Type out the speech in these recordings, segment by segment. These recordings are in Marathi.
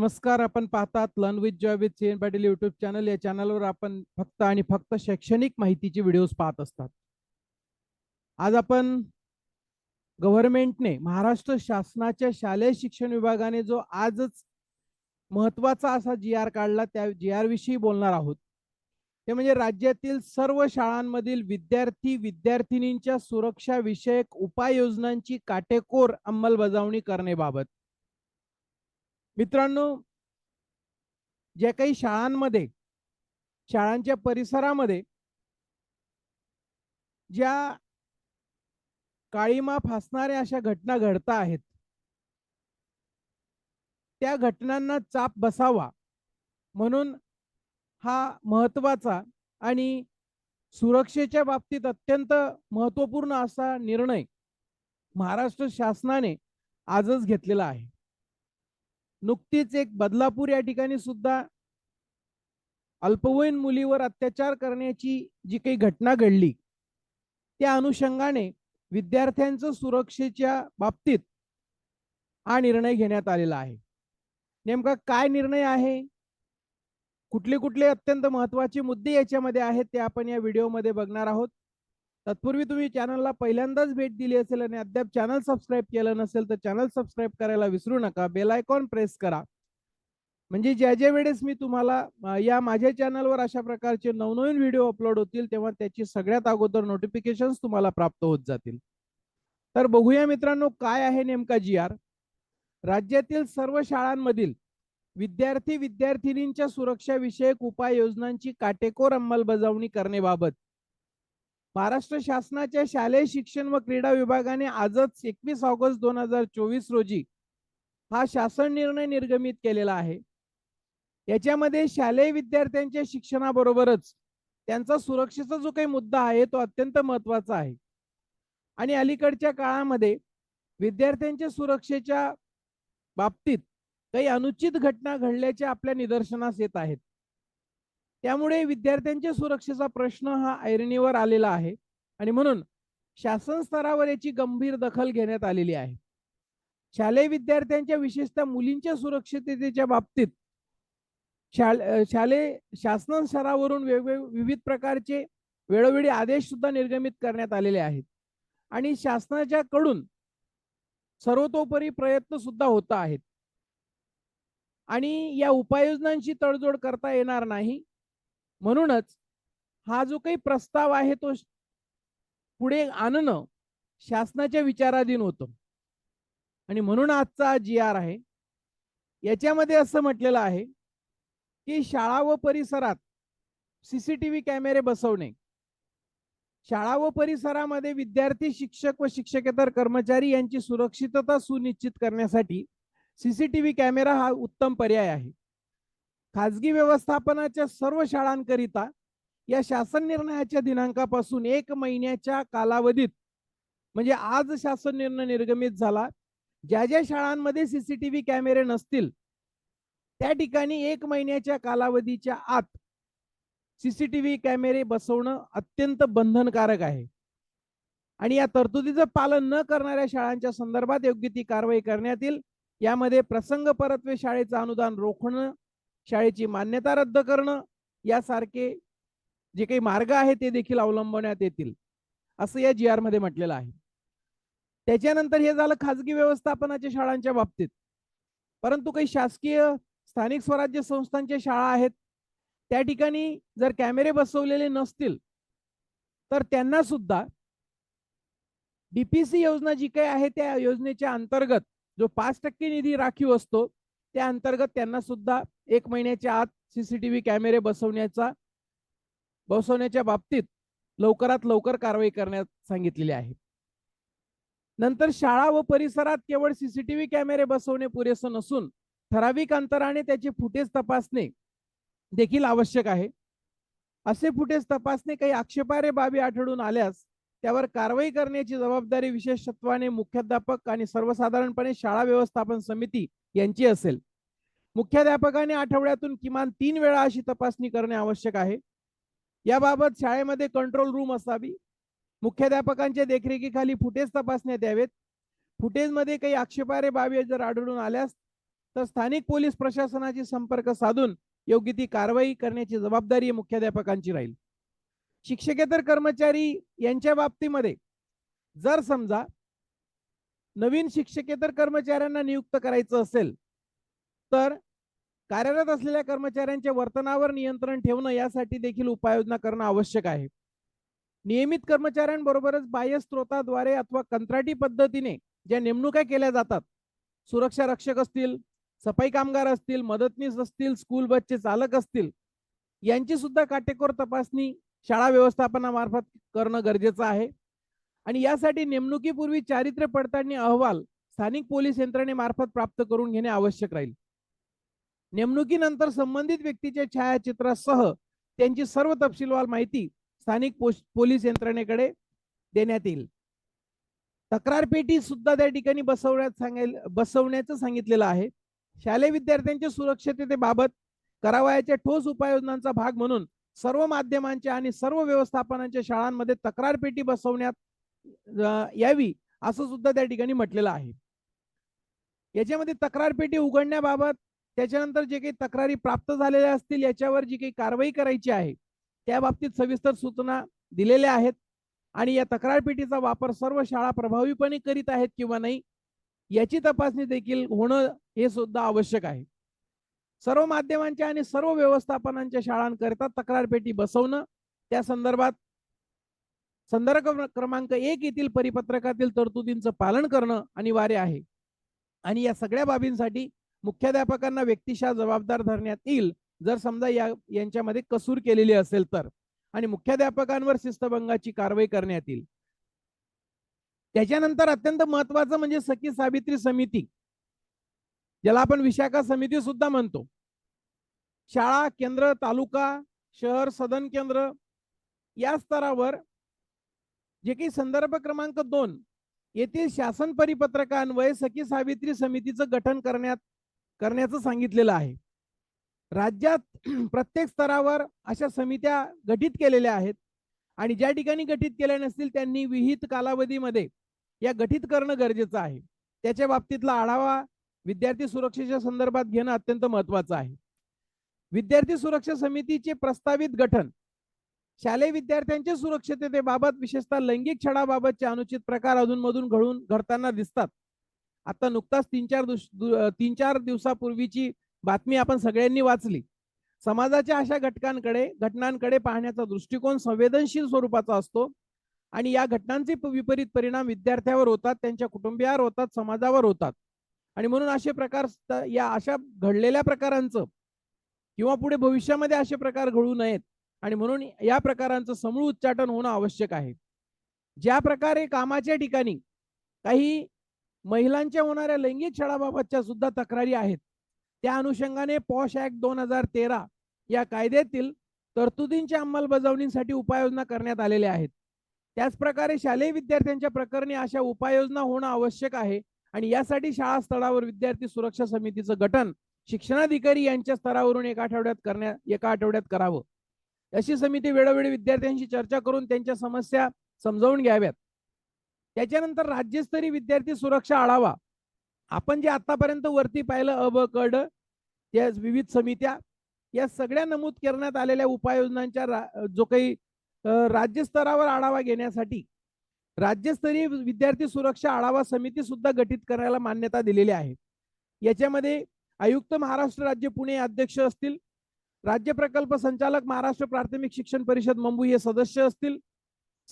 नमस्कार आपण पाहतात learn with joy with C N Patil YouTube channel या चॅनलवर आपण फक्त आणि फक्त शैक्षणिक माहितीचे व्हिडिओज पाहत असतात. आज आपण गव्हर्नमेंटने महाराष्ट्र शासनाच्या शालेय शिक्षण विभागाने जो आजच महत्त्वाचा असा जी आर काढला त्या जी आर विषयी बोलणार आहोत. ते म्हणजे राज्यातील सर्व शाळांमधील विद्यार्थी विद्यार्थिनींच्या सुरक्षा विषयक उपाययोजनांची काटेकोर अंमलबजावणी करण्याबाबत. मित्रांनो ज्या काही शाळांमध्ये शाळांच्या परिसरामध्ये ज्या काळीमा फासणाऱ्या अशा घटना घडता आहेत त्या घटनांना चाप बसावा म्हणून हा महत्त्वाचा आणि सुरक्षेच्या बाबतीत अत्यंत महत्त्वपूर्ण असा निर्णय महाराष्ट्र शासनाने आजच घेतलेला आहे. नुकतीच एक बदलापूर या ठिकाणी सुद्धा अल्पवयीन मुलीवर अत्याचार करण्याची जी काही घटना घडली त्या अनुषंगाने विद्यार्थ्यांचं सुरक्षेच्या बाबतीत हा निर्णय घेण्यात आलेला आहे. नेमका काय निर्णय आहे? कुठले कुठले अत्यंत महत्त्वाचे मुद्दे याच्यामध्ये आहेत ते आपण या व्हिडिओमध्ये बघणार आहोत. तत्पूर्वी तुम्ही चॅनलला पहिल्यांदाच भेट दिली असेल आणि अद्याप चॅनल सबस्क्राईब केलं नसेल तर चॅनल सबस्क्राईब करायला विसरू नका. बेल आयकॉन प्रेस करा. म्हणजे ज्या ज्या वेळेस मी तुम्हाला या माझ्या चॅनलवर अशा प्रकारचे नवनवीन व्हिडिओ अपलोड होतील तेव्हा त्याची सगळ्यात अगोदर नोटिफिकेशन तुम्हाला प्राप्त होत जातील. तर बघूया मित्रांनो काय आहे नेमका जी आर राज्यातील सर्व शाळांमधील विद्यार्थी विद्यार्थिनींच्या सुरक्षा विषयक उपाययोजनांची काटेकोर अंमलबजावणी करण्याबाबत महाराष्ट्र शासनाच्या शालेय शिक्षण व क्रीडा विभागाने आजच एकवीस ऑगस्ट दोन हजार चोवीस रोजी हा शासन निर्णय निर्गमित केलेला आहे. याच्यामध्ये शालेय विद्यार्थ्यांच्या शिक्षणाबरोबरच त्यांचा सुरक्षेचा जो काही मुद्दा आहे तो अत्यंत महत्त्वाचा आहे. आणि अलीकडच्या काळामध्ये विद्यार्थ्यांच्या सुरक्षेच्या बाबतीत काही अनुचित घटना घडल्याच्या आपल्या निदर्शनास येत आहेत. त्यामुळे विद्यार्थ्यांच्या सुरक्षेचा प्रश्न हा ऐरणीवर आलेला आहे. आणि म्हणून शासन स्तरावर याची गंभीर दखल घेण्यात आलेली आहे. शालेय विद्यार्थ्यांच्या विशेषतः मुलींच्या सुरक्षिततेच्या बाबतीत शालेय शासन स्तरावरून वेगवेगळे विविध प्रकारचे वेळोवेळी आदेश सुद्धा निर्गमित करण्यात आलेले आहेत. आणि शासनाच्या कडून सर्वतोपरी प्रयत्न सुद्धा होत आहेत. आणि या उपाययोजनांशी तडजोड करता येणार नाही. म्हणूनच हा जो काही प्रस्ताव आहे तो पुढे आणणं शासनाच्या विचाराधीन होतं. आणि म्हणून आजचा जी आर आहे याच्यामध्ये असं म्हटलेलं आहे की शाळा व परिसरात सीसीटीव्ही कॅमेरे बसवणे. शाळा व परिसरामध्ये विद्यार्थी शिक्षक व शिक्षकेतर कर्मचारी यांची सुरक्षितता सुनिश्चित करण्यासाठी सीसीटीव्ही कॅमेरा हा उत्तम पर्याय आहे. खाजगी व्यवस्थापनाच्या सर्व शाळांकरिता या शासन निर्णयाच्या दिनांकापासून एक महिन्याच्या कालावधीत म्हणजे आज शासन निर्णय निर्गमित झाला. ज्या ज्या शाळांमध्ये सीसीटीव्ही कॅमेरे नसतील त्या ठिकाणी एक महिन्याच्या कालावधीच्या आत सीसीटीव्ही कॅमेरे बसवणं अत्यंत बंधनकारक आहे. आणि या तरतुदीचं पालन न करणाऱ्या शाळांच्या संदर्भात योग्य ती कारवाई करण्यात येईल. यामध्ये प्रसंग परत्वे शाळेचं अनुदान रोखणं शाळेची मान्यता रद्द करणं यासारखे जे काही मार्ग आहे ते देखील अवलंबण्यात येतील असं या जी आरमध्ये म्हटलेलं आहे. त्याच्यानंतर हे झालं खाजगी व्यवस्थापनाच्या शाळांच्या बाबतीत. परंतु काही शासकीय स्थानिक स्वराज्य संस्थांच्या शाळा आहेत त्या ठिकाणी जर कॅमेरे बसवलेले नसतील तर त्यांना सुद्धा डीपीसी योजना जी काही आहे त्या योजनेच्या अंतर्गत जो पाच टक्के निधी राखीव असतो त्या अंतर्गत त्यांना सुद्धा एक महिन्याच्या आत सीसीटीव्ही कॅमेरे बसवण्याचा बसवण्याच्या बाबतीत लवकरात लवकर कारवाई करण्यात सांगितलेली आहे. नंतर शाळा व परिसरात केवळ सीसीटीव्ही कॅमेरे बसवणे पुरेसं नसून ठराविक अंतराने त्याचे फुटेज तपासणे देखील आवश्यक आहे. असे फुटेज तपासणे काही आक्षेपार्ह बाबी आढळून आल्यास त्यावर कारवाई करण्याची जबाबदारी विशेषत्वाने मुख्याध्यापक आणि सर्वसाधारणपणे शाळा व्यवस्थापन समिती यांची असेल. मुख्याध्यापकाने आठवड्यातून किमान तीन वेळा अशी तपासणी करणे आवश्यक आहे. याबाबत शाळेमध्ये कंट्रोल रूम असावी. मुख्याध्यापकांच्या देखरेखीखाली फुटेज तपासण्यात यावेत. फुटेजमध्ये काही आक्षेपारे बाबी जर आढळून आल्यास तर स्थानिक पोलीस प्रशासनाची संपर्क साधून योग्य ती कारवाई करण्याची जबाबदारी मुख्याध्यापकांची राहील. शिक्षकेतर कर्मचारी यांच्या बाबतीमध्ये जर समजा नवीन शिक्षकेतर कर्मचाऱ्यांना नियुक्त करायचं असेल तर कार्यरत असलेल्या कर्मचाऱ्यांच्या वर्तनावर नियंत्रण ठेवणं यासाठी देखील उपाययोजना करणं आवश्यक आहे. नियमित कर्मचाऱ्यांबरोबरच बाह्य स्त्रोताद्वारे अथवा कंत्राटी पद्धतीने ज्या नेमणुका केल्या जातात सुरक्षा रक्षक असतील सफाई कामगार असतील मदतनीस असतील स्कूल बसचे चालक असतील यांची सुद्धा काटेकोर तपासणी शाळा व्यवस्थापनामार्फत करणं गरजेचं आहे. आणि यासाठी नेमणुकीपूर्वी चारित्र्य पडताळणी अहवाल स्थानिक पोलीस यंत्रणेमार्फत प्राप्त करून घेणे आवश्यक राहील. नेमणुकीनंतर संबंधित व्यक्तीच्या छायाचित्रासह त्यांची सर्व तपशीलवार माहिती स्थानिक पोलीस यंत्रणेकडे देण्यात येईल. तक्रार पेटी सुद्धा त्या ठिकाणी बसवण्यात सांगेल बसवण्याचं सांगितलेलं आहे. शालेय विद्यार्थ्यांच्या सुरक्षिततेबाबत करावयाच्या ठोस उपाययोजनांचा भाग म्हणून सर्व माध्यमांच्या आणि सर्व व्यवस्थापनांच्या शाळांमध्ये तक्रार पेटी बसवण्यात यावी असं सुद्धा त्या ठिकाणी म्हटलेलं आहे. याच्यामध्ये तक्रार पेटी उघडण्याबाबत त्याच्यानंतर जे काही तक्रारी प्राप्त झालेल्या असतील याच्यावर जी काही कारवाई करायची आहे त्या बाबतीत सविस्तर सूचना दिलेल्या आहेत. आणि या तक्रारपेटीचा वापर सर्व शाळा प्रभावीपणे करीत आहेत किंवा नाही याची तपासणी देखील होणं हे सुद्धा आवश्यक आहे. सर्व माध्यमांच्या आणि सर्व व्यवस्थापनांच्या शाळांकरिता तक्रार पेटी बसवणं त्या संदर्भात संदर्भ क्रमांक एक येथील परिपत्रकातील तरतुदींचं पालन करणं अनिवार्य आहे. आणि या सगळ्या बाबींसाठी मुख्याध्यापकांना व्यक्तिशः जबाबदार धरण्यात येईल जर समजा या यांच्यामध्ये कसूर केलेली असेल तर. आणि मुख्याध्यापकांवर शिस्तभंगाची कारवाई करण्यात येईल. त्याच्यानंतर अत्यंत महत्वाचं म्हणजे सखी सावित्री समिती. ज्याला आपण विशाखा समिती सुद्धा म्हणतो. शाळा केंद्र तालुका शहर सदन केंद्र या स्तरावर जे काही संदर्भ क्रमांक दोन येथील शासन परिपत्रकान्वये सखी सावित्री समितीचं गठन करण्यात करण्याचं सांगितलेलं आहे. राज्यात प्रत्येक स्तरावर अशा समित्या गठीत केलेल्या आहेत आणि ज्या ठिकाणी गठीत केल्या नसतील त्यांनी विहित कालावधीमध्ये या गठीत करणं गरजेचं आहे. त्याच्या बाबतीतला आढावा विद्यार्थी सुरक्षेच्या संदर्भात घेणं अत्यंत महत्वाचं आहे. विद्यार्थी सुरक्षा समितीचे प्रस्तावित गठन शालेय विद्यार्थ्यांच्या सुरक्षिततेबाबत विशेषतः लैंगिक छळाबाबतचे अनुचित प्रकार अधूनमधून घडून घडताना दिसतात. आता नुकताच तीन चार तीन चार दिवसापूर्वीची बातमी आपण सगळ्यांनी वाचली. समाजाच्या अशा घटकांकडे घटनांकडे पाहण्याचा दृष्टिकोन संवेदनशील स्वरूपाचा असतो आणि या घटनांचे विपरीत परिणाम विद्यार्थ्यावर होतात त्यांच्या कुटुंबियावर होतात समाजावर होतात. आणि म्हणून असे प्रकार या अशा घडलेल्या प्रकारांचं किंवा पुढे भविष्यामध्ये असे प्रकार घडू नयेत आणि म्हणून या प्रकारांचं समूळ उच्चाटन होणं आवश्यक आहे. ज्या प्रकारे कामाच्या ठिकाणी काही महिलांच्या होणाऱ्या लैंगिक छळाबाबतच्या सुद्धा तक्रारी आहेत. त्या अनुषंगाने पॉश ऍक्ट दोन हजार तेरा या कायद्यातील तरतुदींच्या अंमलबजावणीसाठी उपाययोजना करण्यात आलेल्या आहेत. त्याचप्रकारे शालेय विद्यार्थ्यांच्या प्रकरणी अशा उपाययोजना होणं आवश्यक आहे आणि यासाठी शाळा स्तरावर विद्यार्थी सुरक्षा समितीचं गठन शिक्षणाधिकारी यांच्या स्तरावरून एका आठवड्यात करण्या एका आठवड्यात करावं. अशी समिती वेळोवेळी विद्यार्थ्यांशी चर्चा करून त्यांच्या समस्या समजावून घ्याव्यात. त्याच्यानंतर राज्यस्तरीय विद्यार्थी सुरक्षा आढावा. आपण जे आतापर्यंत वरती पाहिलं अब कड त्या या विविध समित्या या सगळ्या नमूद करण्यात आलेल्या उपाययोजनांच्या जो काही राज्यस्तरावर आढावा घेण्यासाठी राज्यस्तरीय विद्यार्थी सुरक्षा आढावा समिती सुद्धा गठीत करायला मान्यता दिलेली आहे. याच्यामध्ये आयुक्त महाराष्ट्र राज्य पुणे अध्यक्ष असतील राज्य प्रकल्प संचालक महाराष्ट्र प्राथमिक शिक्षण परिषद मुंबई हे सदस्य असतील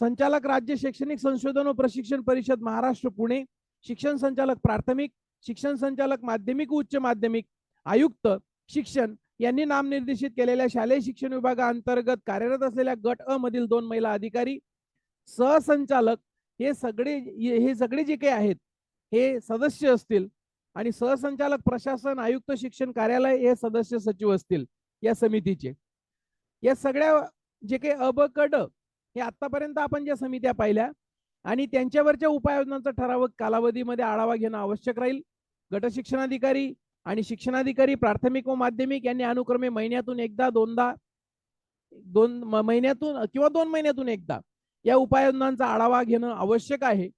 संचालक राज्य शैक्षणिक संशोधन व प्रशिक्षण परिषद महाराष्ट्र पुणे. शिक्षण संचालक प्राथमिक शिक्षण संचालक माध्यमिक उच्च माध्यमिक. आयुक्त शिक्षण यांनी नामनिर्देशित केलेल्या शालेय शिक्षण विभागाअंतर्गत कार्यरत असलेल्या गट अ मधील दोन महिला अधिकारी सहसंचालक हे सगळे हे सगळे जे काही आहेत हे सदस्य असतील आणि सहसंचालक प्रशासन आयुक्त शिक्षण कार्यालय हे सदस्य सचिव असतील या समितीचे. या सगळ्या जे काही अबकड हे आतापर्यंत आपण ज्या समित्या पाहिल्या आणि त्यांच्यावरच्या उपाययोजनांचा ठराविक कालावधीमध्ये आढावा घेणं आवश्यक राहील. गटशिक्षणाधिकारी आणि शिक्षणाधिकारी प्राथमिक व माध्यमिक यांनी अनुक्रमे महिन्यातून एकदा दोनदा दोन महिन्यातून किंवा दोन महिन्यातून एकदा या उपाययोजनांचा आढावा घेणं आवश्यक आहे.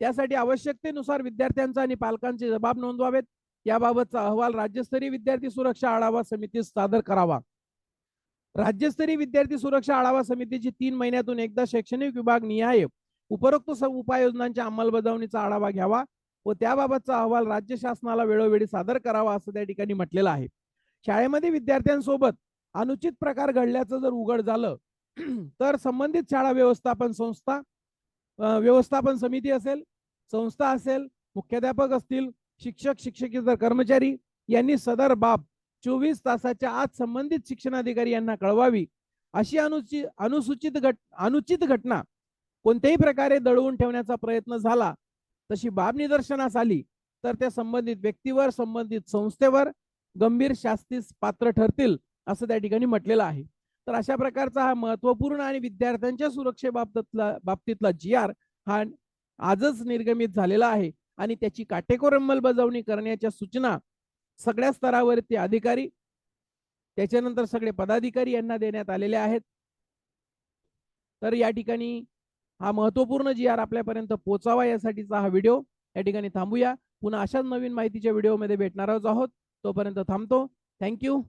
त्यासाठी आवश्यकतेनुसार विद्यार्थ्यांचा आणि पालकांचे जबाब नोंदवावेत. याबाबतचा अहवाल राज्यस्तरीय विद्यार्थी सुरक्षा आढावा समितीस सादर करावा. राज्यस्तरीय विद्यार्थी सुरक्षा आढावा समितीची तीन महिन्यातून एकदा शैक्षणिक विभाग निहाय उपरोक्त उपाययोजनांच्या अंमलबजावणीचा आढावा घ्यावा व त्याबाबतचा अहवाल राज्य शासनाला वेळोवेळी सादर करावा असं त्या ठिकाणी म्हटलेलं आहे. शाळेमध्ये विद्यार्थ्यांसोबत अनुचित प्रकार घडल्याचं जर उघड झालं तर संबंधित शाळा व्यवस्थापन संस्था व्यवस्थापन समिती असेल संस्था असेल मुख्याध्यापक असतील शिक्षक शिक्षकेतर कर्मचारी यांनी सदर बाब चोवीस तासाच्या आत संबंधित शिक्षणाधिकारी यांना कळवावी. अशी अनुचित अनुसूचित घट अनुचित घटना कोणत्याही प्रकारे दडवून ठेवण्याचा प्रयत्न झाला तशी बाब निदर्शनास आली तर त्या संबंधित व्यक्तीवर संबंधित संस्थेवर गंभीर शास्तीस पात्र ठरतील असं त्या ठिकाणी म्हटलेलं आहे. तर अशा प्रकारचा हा महत्त्वपूर्ण आणि विद्यार्थ्यांच्या सुरक्षेबाबतीतला बाबतीतला जी आर हा आजच निर्गमित झालेला आहे आणि त्याची काटेकोर अंमलबजावणी करण्याच्या सूचना सगळ्या स्तरावरती अधिकारी त्याच्यानंतर सगळे पदाधिकारी यांना देण्यात आलेले आहेत. तर या ठिकाणी हा महत्त्वपूर्ण जी आर आपल्यापर्यंत पोहोचावा यासाठीचा हा व्हिडिओ या ठिकाणी थांबूया. पुन्हा अशाच नवीन माहितीच्या व्हिडिओमध्ये भेटणार आहोत. तोपर्यंत थांबतो. थँक्यू.